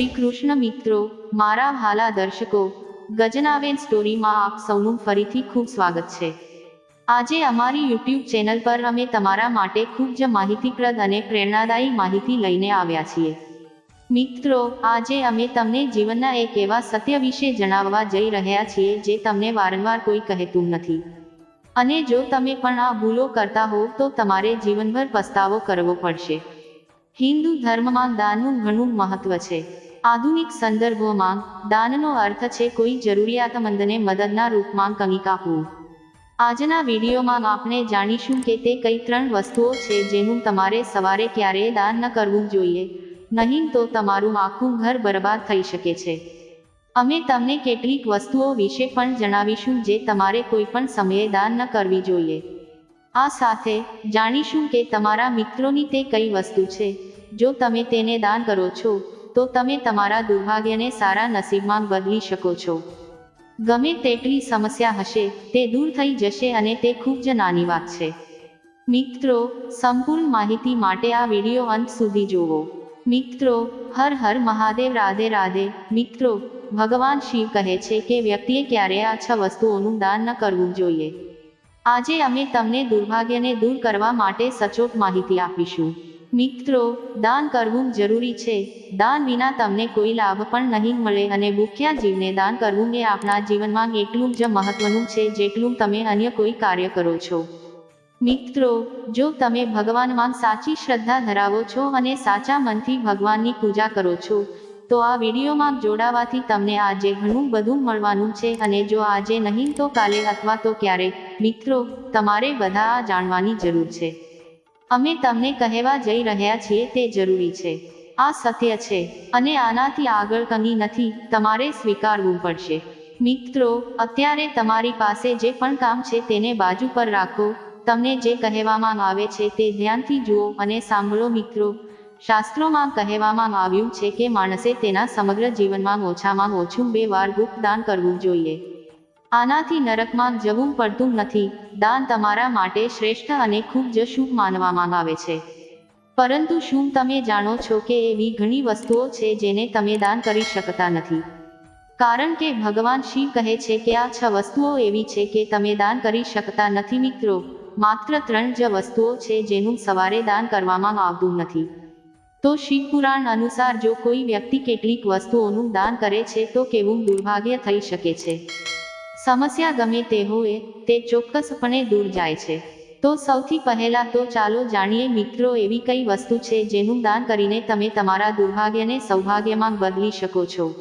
શ્રી કૃષ્ણ મિત્રો, મારા હાલા દર્શકો ગજનાબેન સ્ટોરીમાં આપ સૌનું ફરીથી ખૂબ સ્વાગત છે. આજે અમારી યુટ્યુબ ચેનલ પર અમે તમારા માટે ખૂબ જ માહિતીપ્રદ અને પ્રેરણાદાયી માહિતી લઈને આવ્યા છીએ. મિત્રો, આજે અમે તમને જીવનના એક એવા સત્ય વિશે જણાવવા જઈ રહ્યા છીએ જે તમને વારંવાર કોઈ કહેતું નથી. અને જો તમે પણ આ ભૂલો કરતા હો, તો તમારે જીવનભર પસ્તાવો કરવો પડશે. હિન્દુ ધર્મમાં દાનનું ઘણું મહત્વ છે. આધુનિક સંદર્ભોમાં દાનનો અર્થ છે કોઈ જરૂરિયાતમંદને મદદના રૂપમાં કંઈક આપવું આજના વિડીયોમાં આપણે જાણીશું કે તે કઈ ત્રણ વસ્તુઓ છે જેનું તમારે સવારે ક્યારેય દાન ન કરવું જોઈએ, નહીં તો તમારું આખું ઘર બરબાદ થઈ શકે છે. અમે તમને કેટલીક વસ્તુઓ વિશે પણ જણાવીશું જે તમારે કોઈ પણ સમયે દાન ન કરવી જોઈએ. આ સાથે જાણીશું કે તમારા મિત્રોની તે કઈ વસ્તુ છે, જો તમે તેને દાન કરો છો તો તમે તમારા દુર્ભાગ્યને સારા નસીબમાં બદલી શકો છો. ગમે તેટલી સમસ્યા હશે, તે દૂર થઈ જશે અને તે ખૂબ જ નાની વાત છે. મિત્રો, સંપૂર્ણ માહિતી માટે આ વીડિયો અંત સુધી જુઓ. મિત્રો, હર હર મહાદેવ, રાધે રાધે. મિત્રો, ભગવાન શિવ કહે છે કે વ્યક્તિએ ક્યારેય આ છ વસ્તુઓનું દાન ન કરવું જોઈએ. આજે અમે તમને દુર્ભાગ્યને દૂર કરવા માટે સચોટ માહિતી આપીશું. મિત્રો, દાન કરવું જરૂરી છે. દાન વિના તમને કોઈ લાભ પણ નહીં મળે અને ભૂખ્યા જીવને દાન કરવું એ આપણા જીવનમાં એટલું જ મહત્વનું છે જેટલું તમે અન્ય કોઈ કાર્ય કરો છો. મિત્રો, જો તમે ભગવાનમાં સાચી શ્રદ્ધા ધરાવો છો અને સાચા મનથી ભગવાનની પૂજા કરો છો, તો આ વિડીયોમાં જોડાવાથી તમને આજે ઘણું બધું મળવાનું છે અને જો આજે નહીં તો કાલે અથવા તો ક્યારેક. મિત્રો, તમારે બધા આ જાણવાની જરૂર છે. અમે તમને કહેવા જઈ રહ્યા છીએ તે જરૂરી છે. આ સત્ય છે અને આનાથી આગળ કંઈ નથી, તમારે સ્વીકારવું પડશે. મિત્રો, અત્યારે તમારી પાસે જે પણ કામ છે તેને બાજુ પર રાખો. તમને જે કહેવામાં આવે છે તે ધ્યાનથી જુઓ અને સાંભળો મિત્રો. શાસ્ત્રોમાં કહેવામાં આવ્યું છે કે માણસે તેના સમગ્ર જીવનમાં ઓછામાં ઓછું બે વાર ગુપ્ત દાન કરવું જોઈએ. આનાથી નરકમાં જવું પડતું નથી. દાન તમારા માટે શ્રેષ્ઠ અને ખૂબ જ શુભ માનવામાં આવે છે. પરંતુ શું તમે જાણો છો કે એવી ઘણી વસ્તુઓ છે જેને તમે દાન કરી શકતા નથી? કારણ કે ભગવાન શિવ કહે છે કે આ છ વસ્તુઓ એવી છે કે તમે દાન કરી શકતા નથી મિત્રો. માત્ર ત્રણ જ વસ્તુઓ છે જેનું સવારે દાન કરવામાં આવતું નથી. તો શિવ પુરાણ અનુસાર જો કોઈ વ્યક્તિ કેટલીક વસ્તુઓનું દાન કરે છે તો કેવું દુર્ભાગ્ય થઈ શકે છે? સમસ્યા ગમે તે હોય, તે ચોક્કસપણે દૂર જાય છે. તો સૌથી પહેલા તો ચાલો જાણીએ મિત્રો એવી કઈ વસ્તુ છે જેનું દાન કરીને તમે તમારા દુર્ભાગ્યને સૌભાગ્યમાં બદલી શકો છો.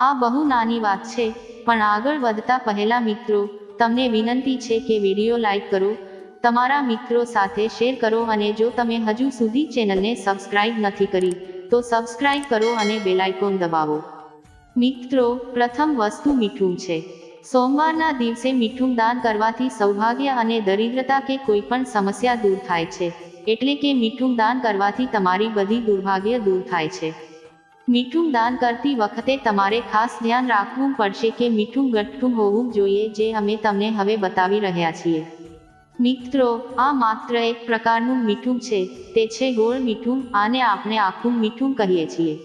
આ બહુ નાની વાત છે, પણ આગળ વધતા પહેલા મિત્રો, તમને વિનંતી છે કે વીડિયો લાઈક કરો, તમારા મિત્રો સાથે શેર કરો અને જો તમે હજુ સુધી ચેનલને સબસ્ક્રાઇબ નથી કરી, તો સબસ્ક્રાઇબ કરો અને બેલાઇકોન દબાવો. મિત્રો, પ્રથમ વસ્તુ મીઠું છે. સોમવારના દિવસે મીઠું દાન કરવાથી સૌભાગ્ય અને દરિદ્રતા કે કોઈ પણ સમસ્યા દૂર થાય છે, એટલે કે મીઠું દાન કરવાથી તમારી બધી દુર્ભાગ્ય દૂર થાય છે. મીઠું દાન કરતી વખતે તમારે ખાસ ધ્યાન રાખવું પડશે કે મીઠું ગઠ્ઠું હોવું જોઈએ જે અમે તમને હવે બતાવી રહ્યા છીએ. મિત્રો, આ માત્ર એક પ્રકારનું મીઠું છે, તે છે ગોળ મીઠું, આને આપણે આખું મીઠું કહીએ છીએ.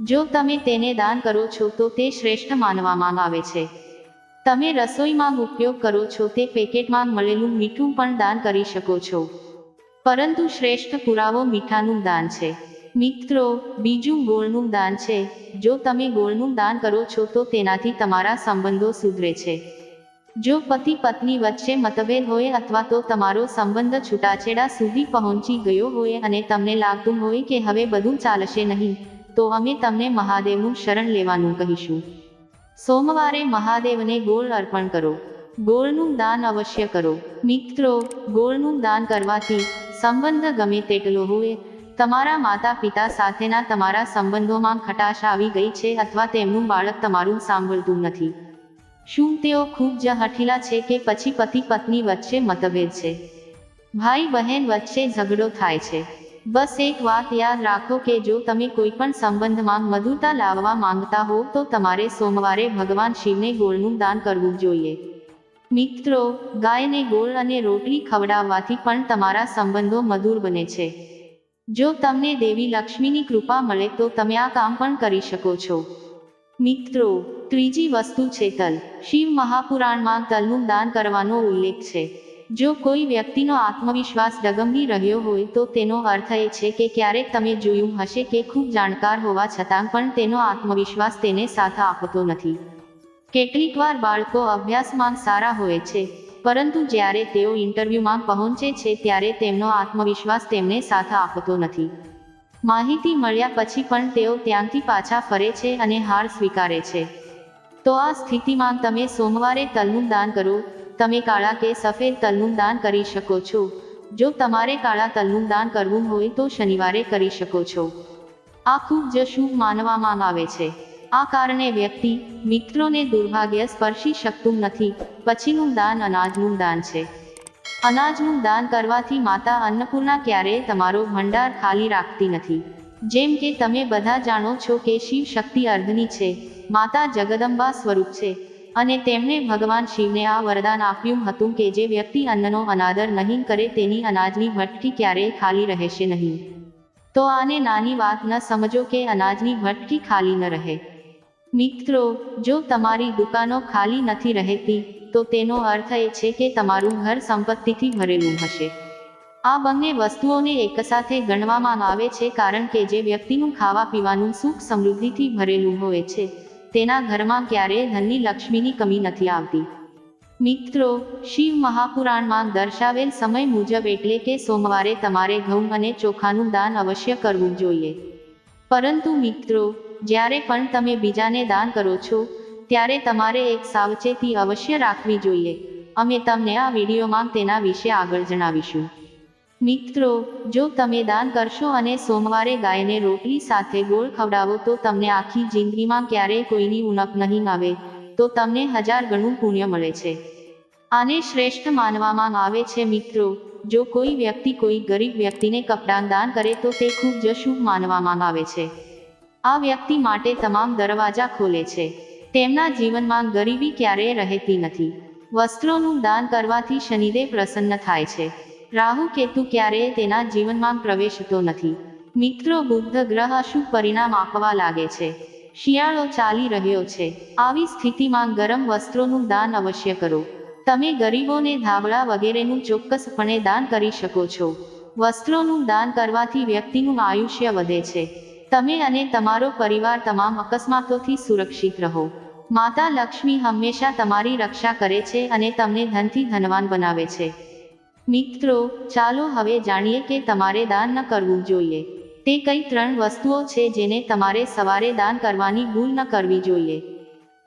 જો તમે તેને દાન કરો છો તો તે શ્રેષ્ઠ માનવામાં આવે છે. તમે રસોઈમાં ઉપયોગ કરો છો તે પેકેટમાં મળેલું મીઠું પણ દાન કરી શકો છો. પરંતુ શ્રેષ્ઠ પુરાવો મીઠાનું દાન છે. મિત્રો, બીજું ગોળનું દાન છે. જો તમે ગોળનું દાન કરો છો તો તેનાથી તમારા સંબંધો સુધરે છે. જો પતિ પત્ની વચ્ચે મતભેદ હોય અથવા તો તમારો સંબંધ છૂટાછેડા સુધી પહોંચી ગયો હોય અને તમને લાગતું હોય કે હવે બધું ચાલશે નહીં, તો અમે તમને મહાદેવનું શરણ લેવાનું કહીશું. સોમવારે મહાદેવને ગોળ અર્પણ કરો. ગોળનું દાન અવશ્ય કરો. મિત્રો, ગોળનું દાન કરવાથી સંબંધ ગમે તેટલો હોય, તમારા માતા પિતા સાથેના તમારા સંબંધોમાં ખટાશ આવી ગઈ છે અથવા તેમનું બાળક તમારું સાંભળતું નથી. શું તેઓ ખૂબ જ હઠીલા છે કે પછી પતિ પત્ની વચ્ચે મતભેદ છે? ભાઈ બહેન વચ્ચે ઝઘડો થાય છે. બસ એક વાત યાદ રાખો કે જો તમે કોઈ પણ સંબંધમાં મધુરતા લાવવા માંગતા હો, તો તમારે સોમવારે ભગવાન શિવને ગોળનું દાન કરવું જોઈએ. મિત્રો, ગાયને ગોળ અને રોટલી ખવડાવવાથી પણ તમારા સંબંધો મધુર બને છે. જો તમને દેવી લક્ષ્મીની કૃપા મળે, તો તમે આ કામ પણ કરી શકો છો. મિત્રો, ત્રીજી વસ્તુ છે તલ. શિવ મહાપુરાણમાં તલનું દાન કરવાનો ઉલ્લેખ છે. જો કોઈ વ્યક્તિનો આત્મવિશ્વાસ ડગમગી રહ્યો હોય તો તેનો અર્થ એ છે કે ક્યારેક તમે જોયું હશે કે ખૂબ જાણકાર હોવા છતાં પણ તેનો આત્મવિશ્વાસ તેને સાથ આપતો નથી. કેટલીકવાર બાળકો અભ્યાસમાં સારા હોય છે, પરંતુ જ્યારે તેઓ ઇન્ટરવ્યૂમાં પહોંચે છે ત્યારે તેમનો આત્મવિશ્વાસ તેમને સાથ આપતો નથી. માહિતી મળ્યા પછી પણ તેઓ ત્યાંથી પાછા ફરે છે અને હાર સ્વીકારે છે. તો આ સ્થિતિમાં તમે સોમવારે તલનું દાન કરો તમે કાળા કે સફેદ તલનું દાન કરી શકો છો. જો તમારે કાળા તલનું દાન કરવું હોય તો શનિવારે કરી શકો છો. આ ખૂબ જ શુભ માનવામાં આવે છે. આ કારણે વ્યક્તિ, મિત્રોને દુર્ભાગ્ય સ્પર્શી શકતું નથી. પછીનું દાન અનાજનું દાન છે. અનાજનું દાન કરવાથી માતા અન્નપૂર્ણા ક્યારેય તમારો ભંડાર ખાલી રાખતી નથી. જેમ કે તમે બધા જાણો છો કે શિવ શક્તિ અર્ધની છે. માતા જગદંબા સ્વરૂપ છે. અને તેમણે ભગવાન શિવને આ વરદાન આપ્યું હતું કે જે વ્યક્તિ અન્નનો અનાદર નહીં કરે તેની અનાજની ભટકી ક્યારેય ખાલી રહેશે નહીં. તો આને નાની વાત ન સમજો કે અનાજની ભટકી ખાલી ન રહે. મિત્રો, જો તમારી દુકાનો ખાલી નથી રહેતી, તો તેનો અર્થ એ છે કે તમારું ઘર સંપત્તિથી ભરેલું હશે. આ બંને વસ્તુઓને એકસાથે ગણવામાં આવે છે કારણ કે જે વ્યક્તિનું ખાવા પીવાનું સુખ સમૃદ્ધિથી ભરેલું હોય છે. તેના ઘરમાં ક્યારેય ધનની લક્ષ્મીની કમી નથી આવતી. મિત્રો, શિવ મહાપુરાણમાં દર્શાવેલ સમય મુજબ એટલે કે સોમવારે તમારે ઘઉં અને ચોખાનું દાન અવશ્ય કરવું જોઈએ. પરંતુ મિત્રો, જ્યારે પણ તમે બીજાને દાન કરો છો, ત્યારે તમારે એક સાવચેતી અવશ્ય રાખવી જોઈએ. અમે તમને આ વિડીયોમાં તેના વિશે આગળ જણાવીશું. મિત્રો, જો તમે દાન કરશો અને સોમવારે ગાયને રોટલી સાથે ગોળ ખવડાવો તો તમને આખી જિંદગીમાં ક્યારેય કોઈની ઉણપ નહીં આવે, તો તમને હજાર ગણું પુણ્ય મળે છે. આને શ્રેષ્ઠ માનવામાં આવે છે મિત્રો, જો કોઈ વ્યક્તિ કોઈ ગરીબ વ્યક્તિને કપડાં દાન કરે તો તે ખૂબ જ શુભ માનવામાં આવે છે. આ વ્યક્તિ માટે તમામ દરવાજા ખોલે છે. તેમના જીવનમાં ગરીબી ક્યારેય રહેતી નથી. વસ્ત્રોનું દાન કરવાથી શનિદેવ પ્રસન્ન થાય છે. રાહુ કેતુ ક્યારેય તેના જીવનમાં પ્રવેશતો નથી. મિત્રો બુદ્ધ ગ્રહ અશુભ પરિણામ આપવા લાગે છે? શિયાળો ચાલી રહ્યો છે. આવી સ્થિતિમાં ગરમ વસ્ત્રોનું દાન અવશ્ય કરો. તમે ગરીબોને ધાબળા વગેરેનું ચોક્કસપણે દાન કરી શકો છો. વસ્ત્રોનું દાન કરવાથી વ્યક્તિનું આયુષ્ય વધે છે. તમે અને તમારો પરિવાર તમામ અકસ્માતોથી સુરક્ષિત રહો. માતા લક્ષ્મી હંમેશા તમારી રક્ષા કરે છે અને તમને ધનથી ધનવાન બનાવે છે. મિત્રો, ચાલો હવે જાણીએ કે તમારે દાન ન કરવું જોઈએ. તે કઈ ત્રણ વસ્તુઓ છે જેને તમારે સવારે દાન કરવાની ભૂલ ન કરવી જોઈએ.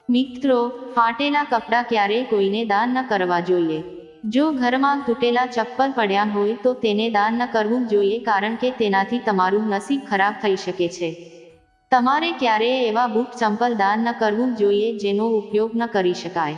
મિત્રો, ફાટેલા કપડાં ક્યારેય કોઈને દાન ન કરવા જોઈએ. જો ઘરમાં તૂટેલા ચપ્પલ પડ્યા હોય તો તેને દાન ન કરવું જોઈએ કારણ કે તેનાથી તમારું નસીબ ખરાબ થઈ શકે છે. તમારે ક્યારેય એવા બૂટ ચંપલ દાન ન કરવું જોઈએ જેનો ઉપયોગ ન કરી શકાય.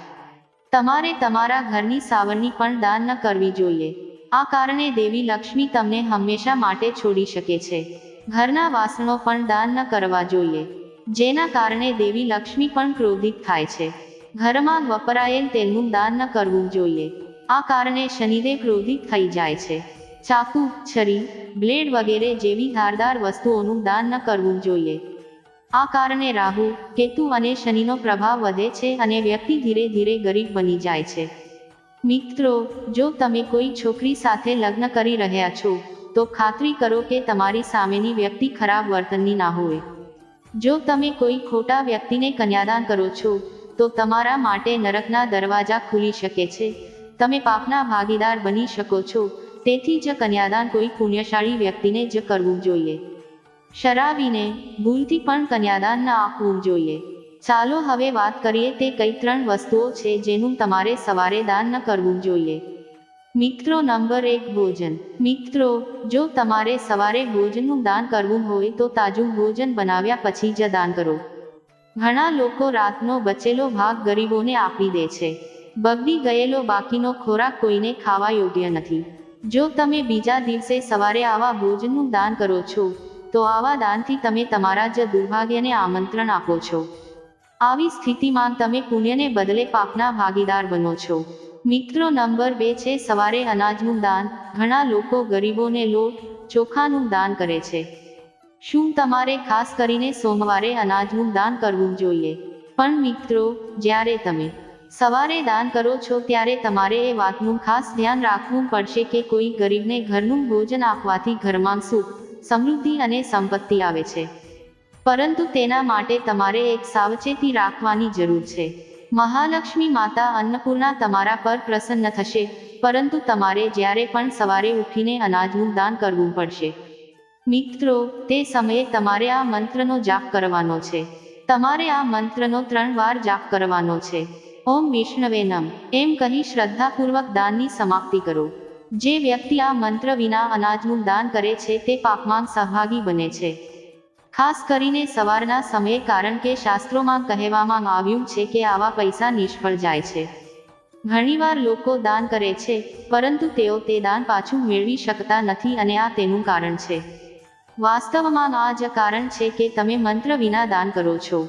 તમારે તમારા ઘરની સાવરણી પણ દાન ન કરવી જોઈએ. આ કારણે દેવી લક્ષ્મી તમને હંમેશા માટે છોડી શકે છે. ઘરના વાસણો પણ દાન ન કરવા જોઈએ. જેના કારણે દેવી લક્ષ્મી પણ ક્રોધિત થાય છે. ઘરમાં વપરાયેલ તેલનું દાન ન કરવું જોઈએ. આ કારણે શનિદેવ ક્રોધિત થઈ જાય છે. ચાકુ, છરી, બ્લેડ વગેરે જેવી ધારદાર વસ્તુઓનું દાન ન કરવું જોઈએ. આ કારણે રાહુ, કેતુ અને શનિનો પ્રભાવ વધે છે અને વ્યક્તિ ધીરે ધીરે ગરીબ બની જાય છે. મિત્રો, જો તમે કોઈ છોકરી સાથે લગ્ન કરી રહ્યા છો, તો ખાતરી કરો કે તમારી સામેની વ્યક્તિ ખરાબ વર્તનની ના હોય. જો તમે કોઈ ખોટા વ્યક્તિને કન્યાદાન કરો છો, તો તમારા માટે નરકના દરવાજા ખુલી શકે છે. તમે પાપના ભાગીદાર બની શકો છો, તેથી જ કન્યાદાન કોઈ પુણ્યશાળી વ્યક્તિને જ કરવું જોઈએ. શરાબીને ભૂલથી પણ કન્યાદાન ન આપવું જોઈએ. ચાલો હવે વાત કરીએ તે કઈ ત્રણ વસ્તુઓ છે જેનું તમારે સવારે દાન ન કરવું જોઈએ. મિત્રો નંબર એક, ભોજન. મિત્રો, જો તમારે સવારે ભોજનનું દાન કરવું હોય તો તાજું ભોજન બનાવ્યા પછી જ દાન કરો. ઘણા લોકો રાતનો બચેલો ભાગ ગરીબોને આપી દે છે. બગડી ગયેલો બાકીનો ખોરાક કોઈને ખાવા યોગ્ય નથી. જો તમે બીજા દિવસે સવારે આવા ભોજનનું દાન કરો છો તો આવા દાનથી તમે તમારા જ દુર્ભાગ્યને આમંત્રણ આપો છો. આવી સ્થિતિમાં તમે પુણ્યને બદલે પાપના ભાગીદાર બનો છો. મિત્રો નંબર બે છે, સવારે અનાજનું દાન. ઘણા લોકો ગરીબોને લોટ, ચોખાનું દાન કરે છે. શું તમારે ખાસ કરીને સોમવારે અનાજનું દાન કરવું જોઈએ? પણ મિત્રો, જ્યારે તમે સવારે દાન કરો છો, ત્યારે તમારે એ વાતનું ખાસ ધ્યાન રાખવું પડશે કે કોઈ ગરીબને ઘરનું ભોજન આપવાથી ઘરમાં સુખ સમૃદ્ધિ અને સંપત્તિ આવે છે. પરંતુ તેના માટે તમારે એક સાવચેતી રાખવાની જરૂર છે. મહાલક્ષ્મી માતા અન્નપૂર્ણા તમારા પર પ્રસન્ન થશે, પરંતુ તમારે જ્યારે પણ સવારે ઉઠીને અનાજનું દાન કરવું પડશે. મિત્રો, તે સમયે તમારે આ મંત્રનો જાપ કરવાનો છે. તમારે આ મંત્રનો ત્રણ વાર જાપ કરવાનો છે. ઓમ વિષ્ણવે નમ. એમ કહી શ્રદ્ધાપૂર્વક દાનની સમાપ્તિ કરો. જે વ્યક્તિ આ મંત્ર વિના અનાજનું દાન કરે છે તે પાપમાં સહભાગી બને છે. ખાસ કરીને સવારના સમયે કારણ કે શાસ્ત્રોમાં કહેવામાં આવ્યું છે કે આવા પૈસા નિષ્ફળ જાય છે. ઘણીવાર લોકો દાન કરે છે, પરંતુ તેઓ તે દાન પાછું મેળવી શકતા નથી અને આ તેનું કારણ છે. વાસ્તવમાં આ જ કારણ છે કે તમે મંત્ર વિના દાન કરો છો.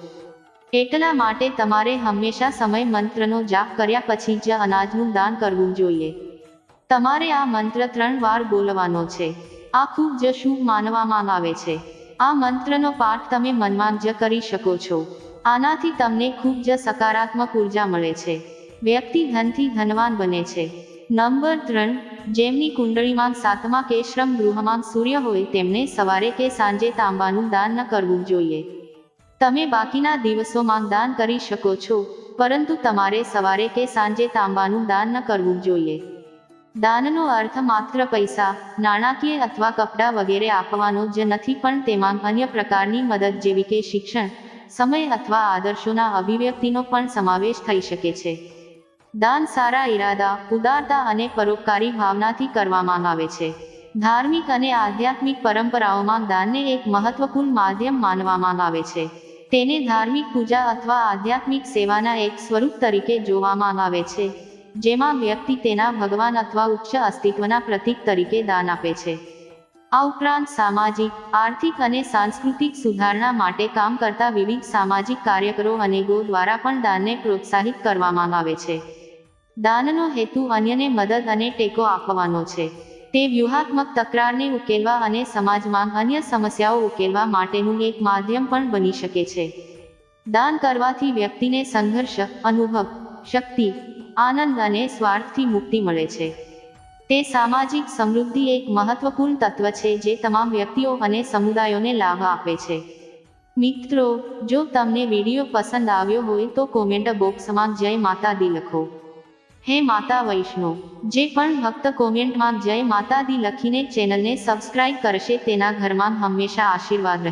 એટલા માટે તમારે હંમેશા સમય મંત્રનો જાપ કર્યા પછી જ અનાજનું દાન કરવું જોઈએ. તમારે આ મંત્ર ત્રણ વાર બોલવાનો છે. આ ખૂબ જ શુભ માનવામાં આવે છે. આ મંત્રનો પાઠ તમે મનમાં જ કરી શકો છો. આનાથી તમને ખૂબ જ સકારાત્મક ઊર્જા મળે છે. વ્યક્તિ ધનથી ધનવાન બને છે. નંબર ત્રણ, જેમની કુંડળીમાં સાતમા કે શ્રમ ગૃહમાં સૂર્ય હોય તેમને સવારે કે સાંજે તાંબાનું દાન ન કરવું જોઈએ. તમે બાકીના દિવસોમાં દાન કરી શકો છો, પરંતુ તમારે સવારે કે સાંજે તાંબાનું દાન ન કરવું જોઈએ. દાનનો અર્થ માત્ર પૈસા, નાણાકીય અથવા કપડાં વગેરે આપવાનો જ નથી, પણ તેમાં અન્ય પ્રકારની મદદ જેવી કે શિક્ષણ, સમય અથવા આદર્શોના અભિવ્યક્તિનો પણ સમાવેશ થઈ શકે છે. દાન સારા ઈરાદા, ઉદારતા અને પરોપકારી ભાવનાથી કરવામાં આવે છે. ધાર્મિક અને આધ્યાત્મિક પરંપરાઓમાં દાનને એક મહત્વપૂર્ણ માધ્યમ માનવામાં આવે છે. તેને ધાર્મિક પૂજા અથવા આધ્યાત્મિક સેવાના એક સ્વરૂપ તરીકે જોવામાં આવે છે. જેમાં વ્યક્તિ તેના ભગવાન અથવા ઉચ્ચ અસ્તિત્વના પ્રતીક તરીકે દાન આપે છે. આ ઉપરાંત સામાજિક, આર્થિક અને સાંસ્કૃતિક સુધારણા માટે કામ કરતા વિવિધ સામાજિક કાર્યકરો અને ગો દ્વારા પણ દાનને પ્રોત્સાહિત કરવામાં આવે છે. દાનનો હેતુ અન્યને મદદ અને ટેકો આપવાનો છે. તે વ્યૂહાત્મક તકરારને ઉકેલવા અને સમાજમાં અન્ય સમસ્યાઓ ઉકેલવા માટેનું એક માધ્યમ પણ બની શકે છે. દાન કરવાથી વ્યક્તિને સંઘર્ષ, અનુભવ, શક્તિ આનંદ અને સ્વાર્થથી મુક્તિ મળે છે. તે સામાજિક સમૃદ્ધિ એક મહત્વપૂર્ણ તત્વ છે જે તમામ વ્યક્તિઓ અને સમુદાયોને લાભ આપે છે. મિત્રો, જો તમને વીડિયો પસંદ આવ્યો હોય તો કોમેન્ટ બોક્સમાં જય માતા દી લખો. હે માતા વૈષ્ણો, જે પણ ભક્ત કોમેન્ટમાં જય માતા દી લખીને ચેનલને સબસ્ક્રાઇબ કરશે તેના ઘરમાં હંમેશા આશીર્વાદ